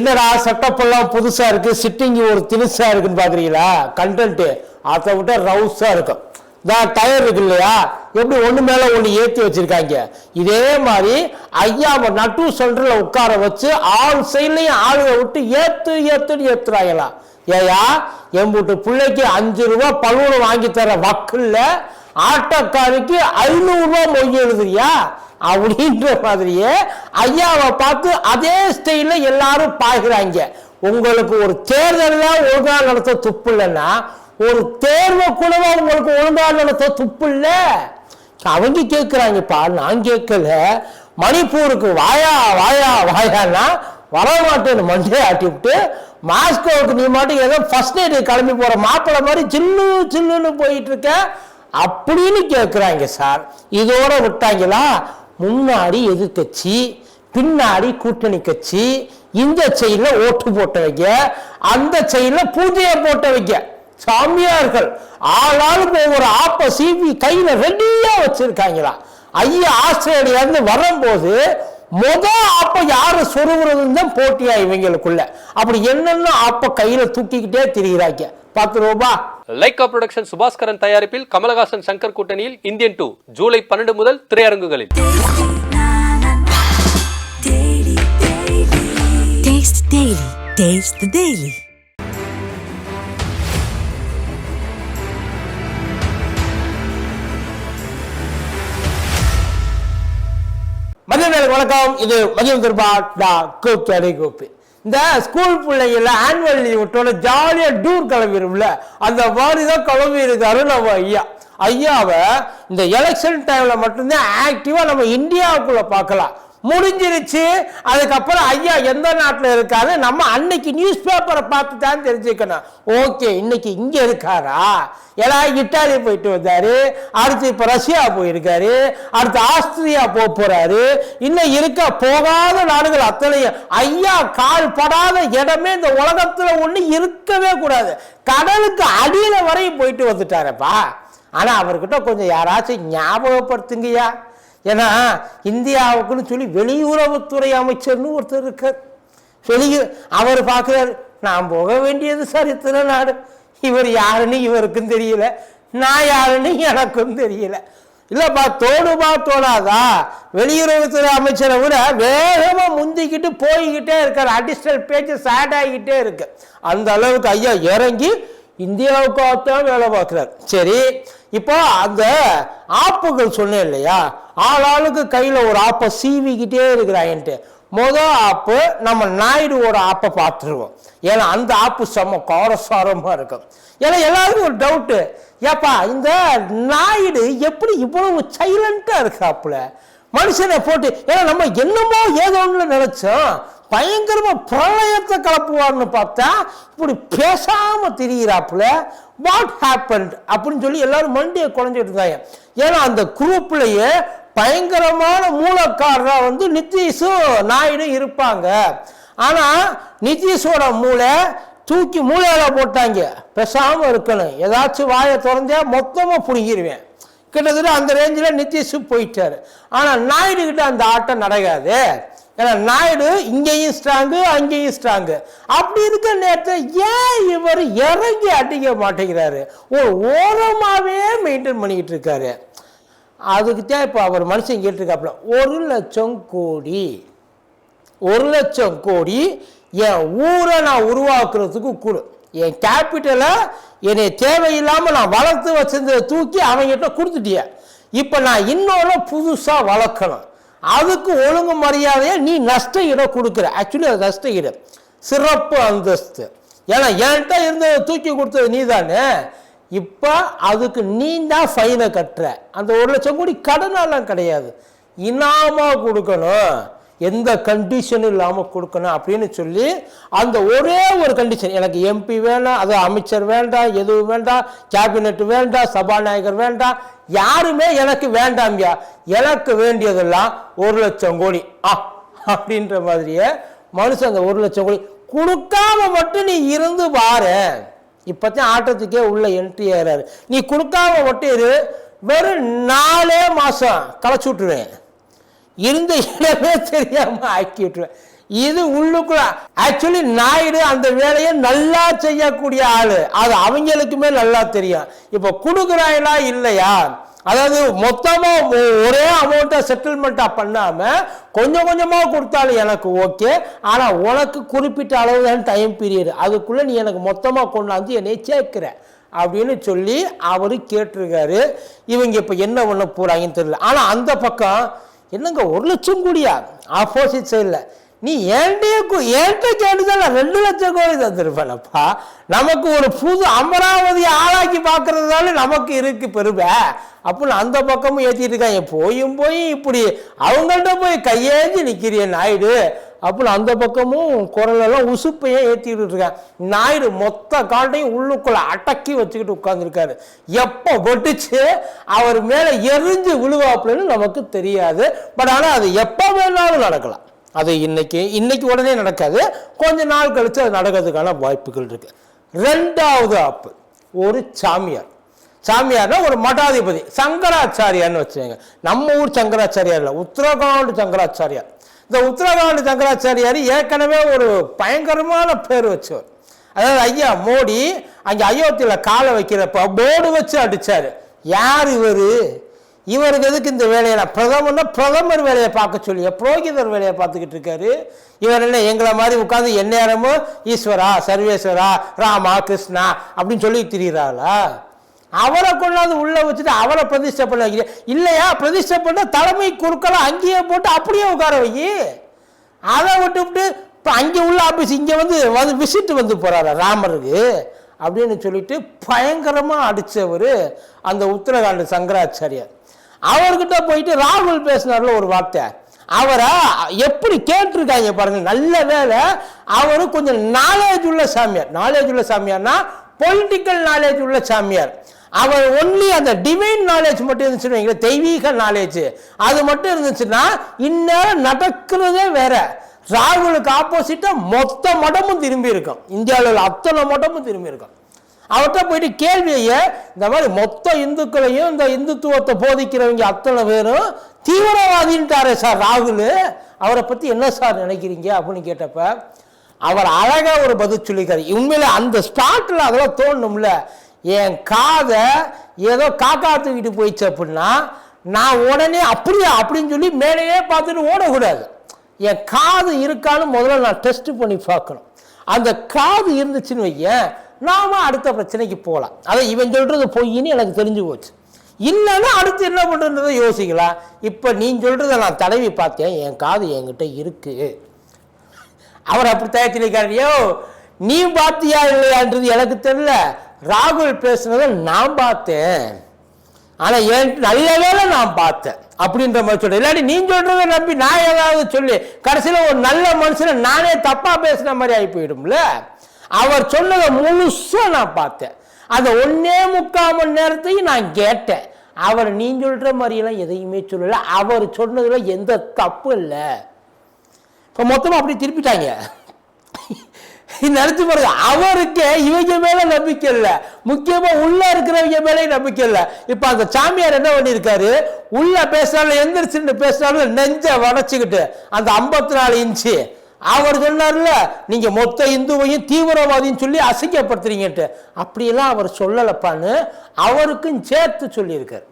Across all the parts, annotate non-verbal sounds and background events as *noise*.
என்னடா செட்டப்பெல்லாம் புதுசா இருக்கு சிட்டிங் ஒரு தினுசா இருக்குன்னு பாக்குறீங்களா? கண்டென்ட் அதை விட ரவுஸா இருக்கும். தான் டயர் இருக்கு இல்லையா? எப்படி ஒண்ணு மேல ஒண்ணு ஏத்தி வச்சிருக்காங்க? இதே மாதிரி ஐயா நட்டு சென்டரில் உட்கார வச்சு ஆள் சைட்லயும் ஆளுகளை விட்டு ஏத்து ஏத்துன்னு ஏத்துறாங்களாம் ஏயா எம்பூட்டு பிள்ளைக்கு அஞ்சு ரூபா பலூன் வாங்கி தர வக்குல்ல ஆட்டோக்காரிக்கு ஐநூறு ரூபாய் மொய் எழுதுறியா? அப்படின்ற மாதிரியே ஐயாவை பார்த்து அதே ஸ்டைல எல்லாரும் பாய்கிறாங்க உங்களுக்கு ஒரு தேர்தல் ஒழுங்காக நடத்த துப்பு இல்லைன்னா ஒரு தேர்வை கூடவா உங்களுக்கு ஒழுங்காக நடத்த துப்பு இல்லை? அவங்க கேட்குறாங்கப்பா நான் கேட்கல மணிப்பூருக்கு வாயா வாயா வாயான்னா வரமாட்டேன்னு மண்டே ஆட்டி விட்டு மாஸ்கோவுக்கு நீ மாட்டேங்க ஏதோ ஃபர்ஸ்ட் நைட்டு கிளம்பி போகிற மாப்பிள்ளை மாதிரி சில்லு சில்லுன்னு போயிட்டு இருக்க. அப்படின்னு கேட்குறாங்க சார். இதோட விட்டாங்களா? முன்னாடி எதிர்கட்சி பின்னாடி கூட்டணி கட்சி இந்த செயலில் ஓட்டு போட்டவங்க அந்த செயலில் பூஜையை போட்டவங்க. சாமியார்கள் ஆளாளுக்கு ஒவ்வொரு ஆப்ப சிபி கையில் ரெடியா வச்சிருக்காங்களா? ஐயா ஆஸ்திரேலியா இருந்து வரும்போது முத ஆப்ப யாரு சொருகுறதுன்னு தான் போட்டியா இவங்களுக்குள்ள. அப்படி என்னென்ன ஆப்ப கையில தூக்கிக்கிட்டே திரிகிறாங்க பத்து ரூபா. லைகா புரொடக்ஷன் சுபாஸ்கரன் தயாரிப்பில் கமலஹாசன் சங்கர் கூட்டணியில் இந்தியன் டூ ஜூலை பன்னெண்டு முதல் திரையரங்குகளில். மதிய வணக்கம். இது மதியம் அடி கூப்பு இந்த ஸ்கூல் பிள்ளைங்கள ஆனுவல் லீவ் விட்டோட ஜாலியாக டூர் கிளம்பிடும்ல அந்த மாதிரி தான் கிளம்பி இருக்காரு நம்ம ஐயா. ஐயாவை இந்த எலெக்ஷன் டைமில் மட்டும்தான் ஆக்டிவாக நம்ம இந்தியாவுக்குள்ளே பார்க்கலாம். முடிஞ்சிருச்சு. அதுக்கப்புறம் ஐயா எந்த நாட்டில் இருக்காரு? நம்ம அன்னைக்கு நியூஸ் பேப்பரை பார்த்து தான் தெரிஞ்சுக்கணும். ஓகே இன்னைக்கு இங்கே இருக்காரா? ஏன்னா இட்டாலி போயிட்டு வந்தாரு. அடுத்து இப்போ ரஷ்யா போயிருக்காரு. அடுத்து ஆஸ்திரியா போக போகிறாரு இன்னும் இருக்க போகாத நாடுகள் அத்தனையும். ஐயா கால் படாத இடமே இந்த உலகத்தில் ஒன்று இருக்கவே கூடாது. கடலுக்கு அடியில் வரையும் போயிட்டு வந்துட்டாரப்பா. ஆனால் அவர்கிட்ட கொஞ்சம் யாராச்சும் ஞாபகப்படுத்துங்கய்யா. ஏன்னா இந்தியாவுக்குன்னு சொல்லி வெளியுறவுத்துறை அமைச்சர்னு ஒருத்தர் இருக்கார். வெளிய அவர் பார்க்குறாரு நான் போக வேண்டியது சரித்திர நாடு. இவர் யாருன்னு இவருக்கும் தெரியல. நான் யாருன்னு எனக்கும் தெரியல. இல்லைப்பா தோணுமா தோணாதா? வெளியுறவுத்துறை அமைச்சரை விட வேகமாக முந்திக்கிட்டு போய்கிட்டே இருக்கார். அடிஷ்னல் பேஜஸ் ஆட் ஆகிக்கிட்டே இருக்கு. அந்த அளவுக்கு ஐயா இறங்கி இந்தியாவுக்காகத்தான் வேலை பார்க்குறாரு. சரி இப்போ அந்த ஆப்புகள் சொன்னேன் இல்லையா? ஆளாளுக்கு கையில் ஒரு ஆப்பை சீவிக்கிட்டே இருக்கிறாயின்ட்டு. மொதல் ஆப்பு நம்ம நாயுடுவோட ஆப்பை பார்த்துருவோம். ஏன்னா அந்த ஆப்பு செம்ம கோரசாரமாக இருக்கும். ஏன்னா எல்லாருக்கும் ஒரு டவுட்டு ஏப்பா இந்த நாயுடு எப்படி இவ்வளவு சைலண்ட்டாக இருக்காப்புல? மனுஷனை போட்டு ஏன்னா நம்ம என்னமோ ஏதோ ஒன்று நினைச்சோம். பயங்கரமாக பிரளயத்தை கலப்புவார்னு பார்த்தா இப்படி பேசாமல் திரியிறாப்புல. வாட் ஹேப்பன்ட் அப்படின்னு சொல்லி எல்லாரும் மண்டியை குழஞ்சிட்டு இருந்தாங்க. ஏன்னா அந்த குரூப்லேயே பயங்கரமான மூலக்காரராக வந்து நிதிஷும் நாயுடும் இருப்பாங்க. ஆனால் நிதிஷோட மூளை தூக்கி மூளையில் போட்டாங்க. பெசாமல் இருக்கணும். ஏதாச்சும் வாயை திறந்தா மொத்தமாக பிடிங்கிடுவேன் கிட்டத்தட்ட அந்த ரேஞ்சில் நிதிஷ் போயிட்டார். ஆனால் நாயுடு கிட்ட அந்த ஆட்டம் நடக்காது. ஏன்னா நாயுடு இங்கேயும் ஸ்ட்ராங்கு அங்கேயும் ஸ்ட்ராங்கு அப்படி இருக்க நேரத்தில் ஏன் இவர் இறங்கி அடிக்க மாட்டேங்கிறாரு? ஒரு ஓரமாகவே மெயின்டைன் பண்ணிக்கிட்டு இருக்காரு. அதுக்கு தான் இப்போ அவர் மனுஷன் கேட்டிருக்காப்புல ஒரு லட்சம் கோடி. ஒரு லட்சம் கோடி என் ஊரை நான் உருவாக்குறதுக்கு கொடு. என் கேபிட்டலை என்னை தேவையில்லாமல் நான் வளர்த்து வச்சிருந்ததை தூக்கி அவங்ககிட்ட கொடுத்துட்டிய. இப்போ நான் இன்னொன்று புதுசாக வளர்க்கணும். அதுக்கு ஒழுங்கு மரியாதையை நீ நஷ்ட இடம் கொடுக்குற. ஆக்சுவலி அது நஷ்ட இடம் சிறப்பு அந்தஸ்து. ஏன்னா என்கிட்ட இருந்ததை தூக்கி கொடுத்தது நீ தானே இப்போ அதுக்கு நீ தான் ஃபைனை கட்டுற. அந்த ஒரு லட்சம் கோடி கடனெல்லாம் கிடையாது. இனாமாக கொடுக்கணும். எந்த கண்டிஷனும் இல்லாமல் கொடுக்கணும் அப்படின்னு சொல்லி அந்த ஒரே ஒரு கண்டிஷன் எனக்கு எம்பி வேண்டாம் அது அமைச்சர் வேண்டாம் எதுவும் வேண்டாம் கேபினெட் வேண்டாம் சபாநாயகர் வேண்டாம் யாருமே எனக்கு வேண்டாம்யா எனக்கு வேண்டியதெல்லாம் ஒரு லட்சம் கோடி. ஆ அப்படின்ற மாதிரியே மனுஷன் அந்த ஒரு லட்சம் கோடி. கொடுக்காம மட்டும் நீ இருந்து பாரு. இப்போத்தான் ஆட்டத்துக்கே உள்ள என்ட்ரி ஆகிறாரு நீ கொடுக்காம மட்டும் இரு. வெறும் நாலே மாதம் களைச்சு விட்டுருவேன். இருந்த இடமே தெரியாம ஆக்கி விட்டுருவேன் இது உள்ளுக்குள்ள ஆக்சுவலி நாயுடு அந்த வேலையை நல்லா செய்யக்கூடிய ஆளு. அது அவங்களுக்குமே நல்லா தெரியும். இப்போ கொடுக்குறாங்களா இல்லையா? அதாவது மொத்தமா ஒரே அமௌண்ட்டை செட்டில்மெண்ட்டாக பண்ணாம கொஞ்சம் கொஞ்சமாக கொடுத்தாலும் எனக்கு ஓகே ஆனால் உனக்கு குறிப்பிட்ட அளவு தான் டைம் பீரியட் அதுக்குள்ள நீ எனக்கு மொத்தமாக கொண்டாந்து என்னை சேர்க்கிற அப்படின்னு சொல்லி அவர் கேட்டிருக்காரு. இவங்க இப்போ என்ன பண்ண போறாங்கன்னு தெரியல. ஆனால் அந்த பக்கம் என்னங்க ஒரு லட்சம் கூடியா? ஆப்போசிட் சைடில் நீ ஏன்டே ஏன்ட்ட கேட்டுதான் நான் ரெண்டு லட்சம் கோடி தந்திருப்பேனப்பா. நமக்கு ஒரு புது அமராவதி ஆளாக்கி பார்க்கறதுனால நமக்கு இருக்கு பெருமை. அப்படின்னு அந்த பக்கமும் ஏற்றிட்டு இருக்காங்க. போயும் போய் இப்படி அவங்கள்ட்ட போய் கையேந்தி நிற்கிறிய நாயுடு. அப்படின்னு அந்த பக்கமும் குரலெல்லாம் உசுப்பையே ஏற்றிட்டு இருக்காங்க. நாயுடு மொத்த காட்டையும் உள்ளுக்குள்ள அடக்கி வச்சுக்கிட்டு உட்காந்துருக்காரு எப்போ வெட்டுச்சு அவர் மேலே எரிஞ்சு விழுவாப்புலன்னு நமக்கு தெரியாது. பட் ஆனால் அது எப்போ வேணாலும் நடக்கலாம். அது இன்னைக்கு இன்னைக்கு உடனே நடக்காது. கொஞ்ச நாள் கழித்து அது நடக்கிறதுக்கான வாய்ப்புகள் இருக்குது ரெண்டாவது ஆப்பு ஒரு சாமியார். சாமியார்னா ஒரு மடாதிபதி சங்கராச்சாரியார்னு வச்சுக்கோங்க. நம்ம ஊர் சங்கராச்சாரியார் இல்லை உத்தரகாண்ட் சங்கராச்சாரியார். இந்த உத்தரகாண்ட் சங்கராச்சாரியார் ஏற்கனவே ஒரு பயங்கரமான பேர் வச்சவர். அதாவது ஐயா மோடி அங்கே அயோத்தியில் காலை வைக்கிறப்ப போர்டு வச்சு அடித்தார் யார் இவரு? இவருக்கு எதுக்கு இந்த வேலையில் பிரதமர்னா பிரதமர் வேலையை பார்க்க சொல்லி புரோகிதர் வேலையை பார்த்துக்கிட்டு இருக்காரு. இவர் என்ன எங்களை மாதிரி உட்காந்து எந்நேரமும் ஈஸ்வரா சர்வேஸ்வரா ராமா கிருஷ்ணா அப்படின்னு சொல்லி திரியிறாளா? அவரை கொண்டாந்து உள்ளே வச்சுட்டு அவரை பிரதிஷ்டை பண்ண வைக்கிற இல்லையா? பிரதிஷ்டை பண்ண தலைமை குறுக்கெல்லாம் அங்கேயே போட்டு அப்படியே உட்கார வை. அதை விட்டுவிட்டு இப்போ அங்கே உள்ள ஆஃபீஸ் இங்கே வந்து வந்து விசிட் வந்து போகிறாரா ராமருக்கு? அப்படின்னு சொல்லிட்டு பயங்கரமாக அடித்தவர் அந்த உத்தரகாண்ட் சங்கராச்சாரியார். அவர்கிட்ட போயிட்டு ராகுல் பேசினார்ல ஒரு வார்த்தை. அவரை எப்படி கேட்டிருக்காங்க பாருங்க நல்ல வேலை அவரு கொஞ்சம் நாலேஜ் உள்ள சாமியார். நாலேஜ் உள்ள சாமியார்னா பொலிட்டிக்கல் நாலேஜ் உள்ள சாமியார். அவர் ஒன்லி அந்த டிவைன் நாலேஜ் மட்டும் இருந்துச்சுன்னு வைங்களேன், தெய்வீக நாலேஜ் அது மட்டும் இருந்துச்சுன்னா இந்நேரம் நடக்கிறதே வேற. ராகுலுக்கு ஆப்போசிட்டா மொத்த மடமும் திரும்பி இருக்கும். இந்தியாவில் உள்ள அத்தனை மடமும் திரும்பி இருக்கும். அவர்கிட்ட போயிட்டு கேள்வியை இந்த மாதிரி மொத்த இந்துக்களையும் இந்த இந்துத்துவத்தை போதிக்கிறவங்க அத்தனை பேரும் தீவிரவாதின்ட்டாரே சார் ராகுல். அவரை பற்றி என்ன சார் நினைக்கிறீங்க அப்படின்னு கேட்டப்ப அவர் அழகாக ஒரு பதில் சொல்லிக்கார் உண்மையில் அந்த ஸ்பாட்ல அதெல்லாம் தோணும்ல. என் காதை ஏதோ காக்கா தூக்கிட்டு போயிடுச்சு அப்படின்னா நான் உடனே அப்படியா அப்படின்னு சொல்லி மேலேயே பார்த்துட்டு ஓடக்கூடாது. என் காது இருக்கான்னு முதல்ல நான் டெஸ்ட் பண்ணி பார்க்கணும். அந்த காது இருந்துச்சுன்னு வையேன் நாம அடுத்த பிரச்சனைக்கு போகலாம் அதை இவன் சொல்றது பொய்ன்னு எனக்கு தெரிஞ்சு போச்சு. இல்லைன்னா அடுத்து என்ன பண்ணுறதை யோசிக்கலாம் இப்போ நீ சொல்கிறத நான் தடவி பார்த்தேன் என் காது என்கிட்ட இருக்கு. அவர் அப்படி தயாரிச்சிருக்காரு நீ பார்த்தியா இல்லையான்றது எனக்கு தெரியல. ராகுல் பேசுனதை நான் பார்த்தேன். ஆனால் என் நல்ல வேலை நான் பார்த்தேன். அப்படின்ற மாதிரி சொல்றேன். இல்லாட்டி நீ சொல்றதை நம்பி நான் ஏதாவது சொல்லி கடைசியில் ஒரு நல்ல மனுஷனை நானே தப்பாக பேசுன மாதிரி ஆகி போயிடும்ல. அவர் சொன்னதை முழுசாக நான் பார்த்தேன். அதை ஒன்றே முக்கால் மணி நேரத்தையும் நான் கேட்டேன். அவர் நீ சொல்கிற மாதிரியெல்லாம் எதையுமே சொல்லலை. அவர் சொன்னதில் எந்த தப்பும் இல்லை. இப்போ மொத்தமாக அப்படி திருப்பிட்டாங்க. *laughs* நினைச்சு பாருங்க அவருக்கு இவங்க மேல நம்பிக்கை இல்லை. முக்கியமா உள்ள இருக்கிறவங்க மேலே நம்பிக்கை இல்லை. இப்ப அந்த சாமியார் என்ன பண்ணியிருக்காரு? உள்ள பேசினாலும் எந்திரிச்சுன்னு பேசினாலும் நெஞ்ச வளைச்சுக்கிட்டு அந்த ஐம்பத்தி நாலு இன்ச்சு அவர் சொன்னார்ல நீங்க மொத்த இந்துவையும் தீவிரவாதின்னு சொல்லி அசிங்கப்படுத்துறீங்கன்ட்டு. அப்படியெல்லாம் அவர் சொல்லலப்பான்னு அவருக்கும் சேர்த்து சொல்லியிருக்கார்.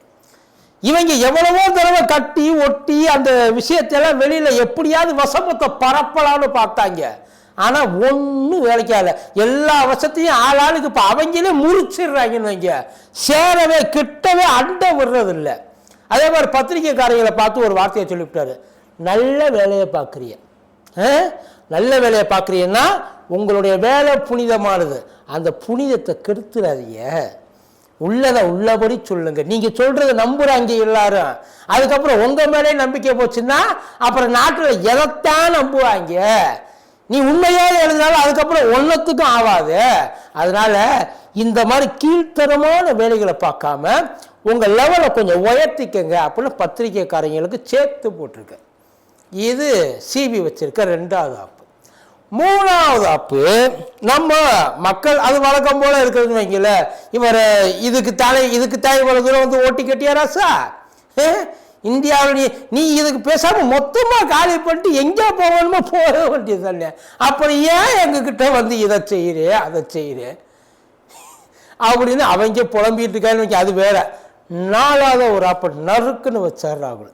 இவங்க எவ்வளவோ தடவை கட்டி ஒட்டி அந்த விஷயத்தெல்லாம் வெளியில எப்படியாவது வசமத்தை பரப்பலான்னு பார்த்தாங்க. ஆனா ஒன்றும் வேலைக்காகல எல்லா வசத்தையும் ஆளாளுக்கு இப்போ அவங்களே முறிச்சிடுறாங்கன்னு வைங்க. சேரவே கிட்டவே அண்டை விடுறது இல்லை அதே மாதிரி பத்திரிக்கைக்காரங்களை பார்த்து ஒரு வார்த்தையை சொல்லிவிட்டாரு. நல்ல வேலையை பார்க்குறிய நல்ல வேலையை பார்க்குறீங்கன்னா உங்களுடைய வேலை புனிதமானது. அந்த புனிதத்தை கெடுத்துறாதீங்க. உள்ளதை உள்ளபடி சொல்லுங்க. நீங்கள் சொல்கிறத நம்புகிறாங்க எல்லாரும். அதுக்கப்புறம் உங்கள் மேலே நம்பிக்கை போச்சுன்னா அப்புறம் நாட்டில் எதைத்தான் நம்புவாங்க? நீ உண்மையாக எழுதினாலும் அதுக்கப்புறம் ஒன்றத்துக்கும் ஆகாது அதனால் இந்த மாதிரி கீழ்த்தரமான வேலைகளை பார்க்காம உங்கள் லெவலை கொஞ்சம் உயர்த்திக்கங்க அப்படின்னு பத்திரிக்கைக்காரங்களுக்கு சேர்த்து போட்டிருக்கேன். இது சிபி வச்சிருக்க ரெண்டாவது ஆப்பு. மூணாவது ஆப்பு நம்ம மக்கள் அது வழக்கம் போல இருக்கிறதுன்னு வைக்கல இவர் இதுக்கு தலை இதுக்கு தலை இவ்வளவு தூரம் வந்து ஓட்டி கட்டியாராசா ஏ, நீ இதுக்கு பேசாமல் மொத்தமாக காலி பண்ணிட்டு எங்கே போகணுமோ போக வேண்டியது தானே. அப்புறம் ஏன் எங்ககிட்ட வந்து இதை செய்கிறே அதை செய்கிறே அப்படின்னு அவங்க புலம்பிட்டு இருக்கான்னு வைக்க, அது வேற. நாலாவது ஒரு அப்போ நறுக்குன்னு வச்சார் ராகுல்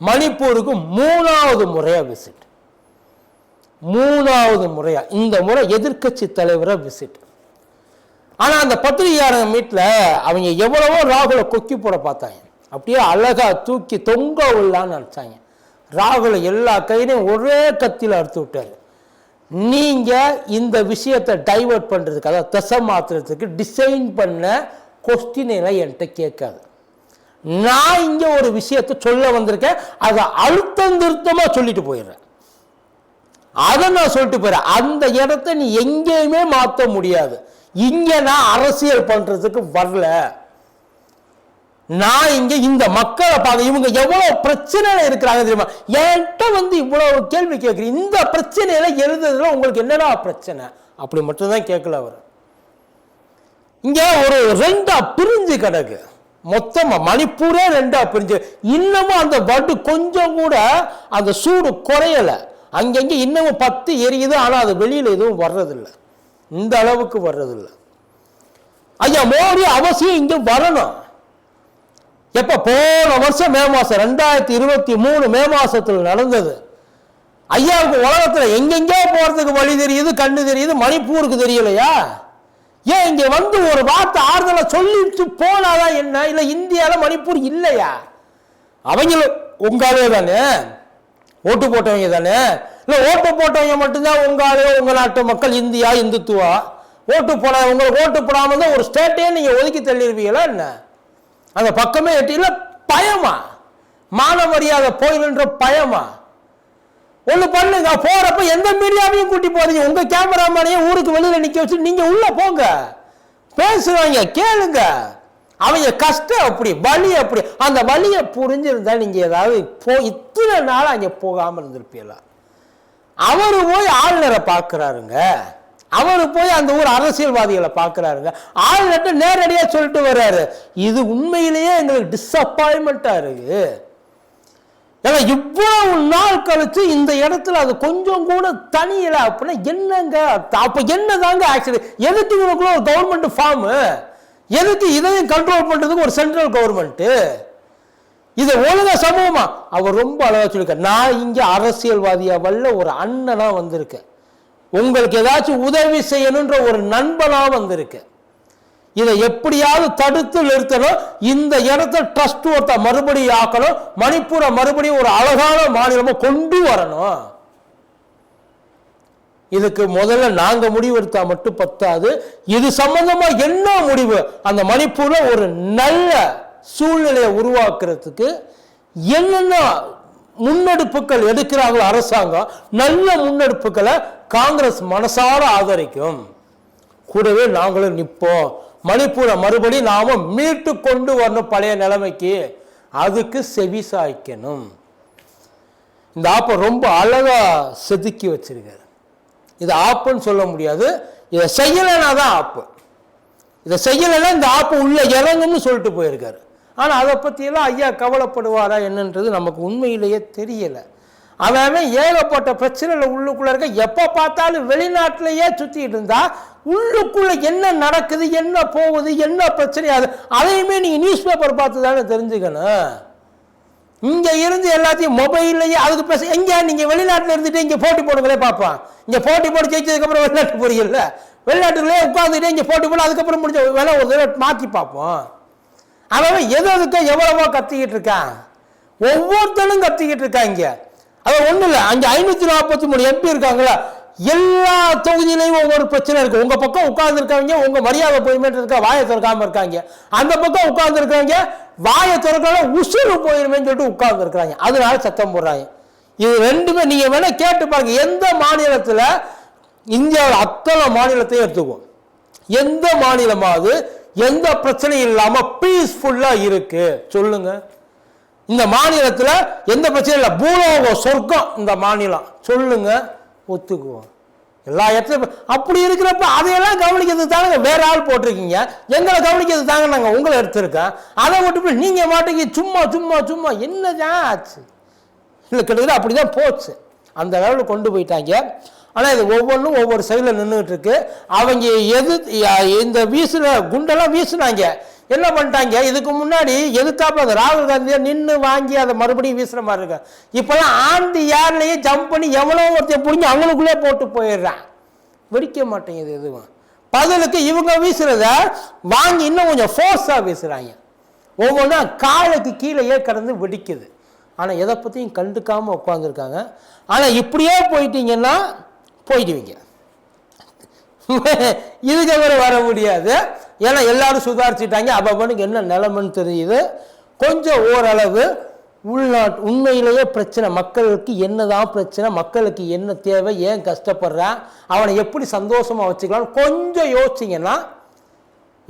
மணிப்பூருக்கு மூணாவது முறையாக விசிட் மூணாவது முறையாக இந்த முறை எதிர்க்கட்சி தலைவராக விசிட் ஆனால் அந்த பத்திரிகையாளர் மீட்டில் அவங்க எவ்வளவோ ராகுலை கொக்கி போட பார்த்தாங்க. அப்படியே அழகாக தூக்கி தொங்க விடலான்னு நினச்சாங்க. ராகுலை எல்லா கையிலையும் ஒரே கத்தியில் அறுத்து விட்டாரு. நீங்கள் இந்த விஷயத்தை டைவர்ட் பண்ணுறதுக்கு அதாவது திசை மாற்றுறதுக்கு டிசைன் பண்ண கொஸ்டின் எல்லாம் என்கிட்ட கேட்காது. நான் இங்க ஒரு விஷயத்தை சொல்ல வந்திருக்கேன். அதை அழுத்தம் திருத்தமா சொல்லிட்டு போயிடுறேன் அதை நான் சொல்லிட்டு போயிடுறேன் அந்த இடத்த நீ எங்கேயுமே மாற்ற முடியாது. இங்க நான் அரசியல் பண்றதுக்கு வரல. நான் இங்க இந்த மக்களை பார்க்க இவங்க எவ்வளவு பிரச்சனையில இருக்கிறாங்க தெரியுமா? என்கிட்ட வந்து இவ்வளவு கேள்வி கேட்குறீங்க. இந்த பிரச்சனையில எழுதுறதுல உங்களுக்கு என்னடா பிரச்சனை? அப்படி மட்டும்தான் கேட்கல அவர். இங்க ஒரு ரெண்டா பிரிஞ்சு கிடக்கு. மொத்தமா மணிப்பூரே ரெண்டா பிரிஞ்சு இன்னமும் அந்த வடு கொஞ்சம் கூட அந்த சூடு குறையல. அங்கங்க இன்னமும் பத்து எரியுது ஆனா அது வெளியில எதுவும் வர்றதில்லை. இந்த அளவுக்கு வர்றதில்லை. ஐயா மோடி அவசியம் இங்க வரணும். எப்ப? போன வருஷம் மே மாசம் ரெண்டாயிரத்தி இருபத்தி மூணு மே மாதத்தில் நடந்தது. ஐயாவுக்கு உலகத்துல எங்கெங்கே போறதுக்கு வழி தெரியுது கண்ணு தெரியுது மணிப்பூருக்கு தெரியலையா? ஏன் இங்க வந்து ஒரு வார்த்தை ஆறுதலை சொல்லிட்டு போனாதான் என்ன? இல்லை இந்தியாவில் மணிப்பூர் இல்லையா? அவங்களும் உங்காலே தானே? ஓட்டு போட்டவங்க தானே? இல்லை ஓட்டு போட்டவங்க மட்டும்தான் உங்காலே உங்கள் நாட்டு மக்கள் இந்தியா இந்துத்துவா? ஓட்டு போட உங்களுக்கு ஓட்டு போடாமல் தான் ஒரு ஸ்டேட்டே நீங்கள் ஒதுக்கி தள்ளிடுவீங்களா என்ன? அந்த பக்கமே எட்டியில பயமா? மான மரியாதை போயிடுன்ற பயமா? ஒன்று பண்ணுங்க. போகிறப்ப எந்த மீடியாவையும் கூட்டி போறீங்க உங்கள் கேமராமேனையும் ஊருக்கு வெளியில் நிற்க வச்சு நீங்கள் உள்ளே போங்க. பேசுவாங்க கேளுங்க. அவங்க கஷ்டம் அப்படி வலி அப்படி. அந்த வலியை புரிஞ்சிருந்தா நீங்கள் ஏதாவது போ இத்தனை நாள் அங்கே போகாமல் இருந்திருப்பீங்களா? அவர் போய் ஆளுநரை பார்க்கறாருங்க. அவர் போய் அந்த ஊர் அரசியல்வாதிகளை பார்க்கறாருங்க. ஆளுநர்கிட்ட நேரடியாக சொல்லிட்டு வர்றாரு. இது உண்மையிலேயே எங்களுக்கு டிஸப்பாயின்மெண்ட்டாக இருக்குது ஏன்னா இவ்வளவு நாள் கழிச்சு இந்த இடத்துல அது கொஞ்சம் கூட தனியல அப்படின்னா என்னங்க? அப்ப என்னதாங்க ஆக்சுவலி எதுக்கு இவனுக்குள்ள ஒரு கவர்மெண்ட் ஃபார்ம் எதுக்கு இதையும் கண்ட்ரோல் பண்றதுக்கு ஒரு சென்ட்ரல் கவர்மெண்ட் இது ஒழுங்கா சமூகமா? அவர் ரொம்ப அழகா சொல்லியிருக்க நான் இங்க அரசியல்வாதியா வல்ல ஒரு அண்ணனா வந்திருக்கேன். உங்களுக்கு ஏதாச்சும் உதவி செய்யணுன்ற ஒரு நண்பனா வந்திருக்கேன். இதை எப்படியாவது தடுத்து நிறுத்தணும். இந்த இடத்த ட்ரஸ்ட் ஒருத்த மறுபடியும் ஆக்கணும். மணிப்பூரை மறுபடியும் ஒரு அழகான மாநிலமாக கொண்டு வரணும். இதுக்கு முதல்ல நாங்க முடிவு எடுத்தா மட்டும் பத்தாது. இது சம்பந்தமா என்ன முடிவு? அந்த மணிப்பூர்ல ஒரு நல்ல சூழ்நிலையை உருவாக்குறதுக்கு என்னென்ன முன்னெடுப்புகள் எடுக்கிறாங்களோ அரசாங்கம் நல்ல முன்னெடுப்புகளை காங்கிரஸ் மனசார ஆதரிக்கும். கூடவே நாங்களும் நிற்போம் மணிப்பூரை மறுபடி நாம் மீட்டு கொண்டு வரணும் பழைய நிலைமைக்கு. அதுக்கு செவி சாய்க்கணும் இந்த ஆப்பை ரொம்ப அழகாக செதுக்கி வச்சிருக்காரு. இது ஆப்புன்னு சொல்ல முடியாது. இதை செய்யலைன்னா தான் ஆப்பு. இதை செய்யலைன்னா இந்த ஆப்பு உள்ளே இறங்கும்னு சொல்லிட்டு போயிருக்காரு. ஆனால் அதை பற்றியெல்லாம் ஐயா கவலைப்படுவாரா என்னன்றது நமக்கு உண்மையிலேயே தெரியலை. அவன் ஏகப்பட்ட பிரச்சனையில் உள்ளுக்குள்ளே இருக்க எப்போ பார்த்தாலும் வெளிநாட்டிலேயே சுற்றிட்டு இருந்தா உள்ளுக்குள்ள என்ன நடக்குது என்ன போகுது என்ன பிரச்சனை அது அதையுமே நீங்கள் நியூஸ் பேப்பர் பார்த்து தானே தெரிஞ்சுக்கணும். இங்க இருந்து எல்லாத்தையும் மொபைல்லையே அதுக்கு பேச எங்க நீங்க வெளிநாட்டில் இருந்துட்டு இங்க போட்டி போடுங்களே பார்ப்பான். இங்க போட்டி போட்டு ஜெயிச்சதுக்கு அப்புறம் வெளிநாட்டு போறீங்கல்ல? வெளிநாட்டுக்குள்ளே உட்காந்துட்டு இங்க போட்டி போட அதுக்கப்புறம் முடிஞ்ச வேலை ஒரு தடவை மாத்தி பார்ப்போம். அவன் எது அதுக்கு எவ்வளவோ கத்திக்கிட்டு இருக்கான். ஒவ்வொருத்தனும் கத்திக்கிட்டு இருக்காங்க அது ஒன்றும் இல்லை அங்க ஐநூத்தி நாற்பத்தி மூணு எம்பி இருக்காங்களா எல்லா தொகுதியிலையும் ஒவ்வொரு பிரச்சனை இருக்கு. உங்க பக்கம் உட்கார்ந்து இருக்காங்க உங்க மரியாதை போயிருமேட்டு இருக்கா வாயை திறக்காம இருக்காங்க. அந்த பக்கம் உட்கார்ந்து இருக்காங்க வாயை திறக்காம உசுறு போயிருமேன்னு சொல்லிட்டு உட்கார்ந்து இருக்கிறாங்க அதனால சத்தம் போடுறாங்க. இது ரெண்டுமே நீங்க வேணா கேட்டு பாருங்க. எந்த மாநிலத்துல இந்தியாவில் அத்தனை மாநிலத்தையும் எடுத்துக்குவோம். எந்த மாநிலமாவது எந்த பிரச்சனையும் இல்லாம பீஸ்ஃபுல்லா இருக்கு. சொல்லுங்க. இந்த மாநிலத்தில் எந்த பிரச்சனையும் இல்லை. பூலோகம் சொர்க்கம் இந்த மாநிலம். சொல்லுங்கள் ஒத்துக்குவோம். எல்லா இடத்துலையும் அப்படி இருக்கிறப்ப அதையெல்லாம் கவனிக்கிறது தாங்க வேற ஆள் போட்டிருக்கீங்க. எங்களை கவனிக்கிறது தாங்க நாங்கள் உங்களை எடுத்திருக்கோம். அதை விட்டு நீங்கள் மாட்டீங்க. சும்மா சும்மா சும்மா. என்னதான் ஆச்சு? இல்லை கிட்டத்தட்ட அப்படி தான் போச்சு. அந்த லெவலில் கொண்டு போயிட்டாங்க. ஆனால் இது ஒவ்வொன்றும் ஒவ்வொரு சைடில் நின்றுட்டு இருக்கு. அவங்க எது இந்த வீசுன குண்டெல்லாம் வீசுனாங்க. என்ன பண்ணிட்டாங்க? இதுக்கு முன்னாடி எதுக்காப்ப அந்த ராகுல் காந்தியை நின்று வாங்கி அதை மறுபடியும் வீசுற மாதிரி இருக்கு? இப்போல்லாம் ஆண்டி யார்லேயே ஜம்ப் பண்ணி எவ்வளோ ஒருத்தன் பிடிச்சி அவங்களுக்குள்ளே போட்டு போயிடுறான். வெடிக்க மாட்டேங்குது எதுவும். பதிலுக்கு இவங்க வீசுறத வாங்கி இன்னும் கொஞ்சம் ஃபோர்ஸாக வீசுகிறாங்க ஒவ்வொன்றா காலுக்கு கீழேயே கடந்து வெடிக்குது. ஆனால் எதை பற்றியும் கண்டுக்காமல் உட்காந்துருக்காங்க ஆனால் இப்படியே போயிட்டீங்கன்னா போயிடுவீங்க. *laughs* இதுக்கு வர முடியாது. ஏன்னா எல்லாரும் சுதாரிச்சிட்டாங்க. அவனுக்கு என்ன நிலைமைன்னு தெரியுது. கொஞ்சம் ஓரளவு உள்நாட்டு உண்மையிலேயே பிரச்சனை. மக்களுக்கு என்னதான் பிரச்சனை மக்களுக்கு என்ன தேவை ஏன் கஷ்டப்படுறான் அவனை எப்படி சந்தோஷமாக வச்சுக்கலாம்னு கொஞ்சம் யோசிச்சிங்கன்னா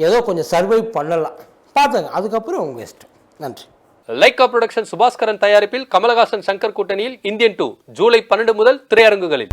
ஏதோ கொஞ்சம் சர்வை பண்ணலாம். பார்த்துங்க அதுக்கப்புறம் உங்கள் இஷ்டம். நன்றி. லைக்கா புரொடக்ஷன் சுபாஸ்கரன் தயாரிப்பில் கமலஹாசன் சங்கர் கூட்டணியில் இந்தியன் டூ ஜூலை பன்னெண்டு முதல் திரையரங்குகளில்.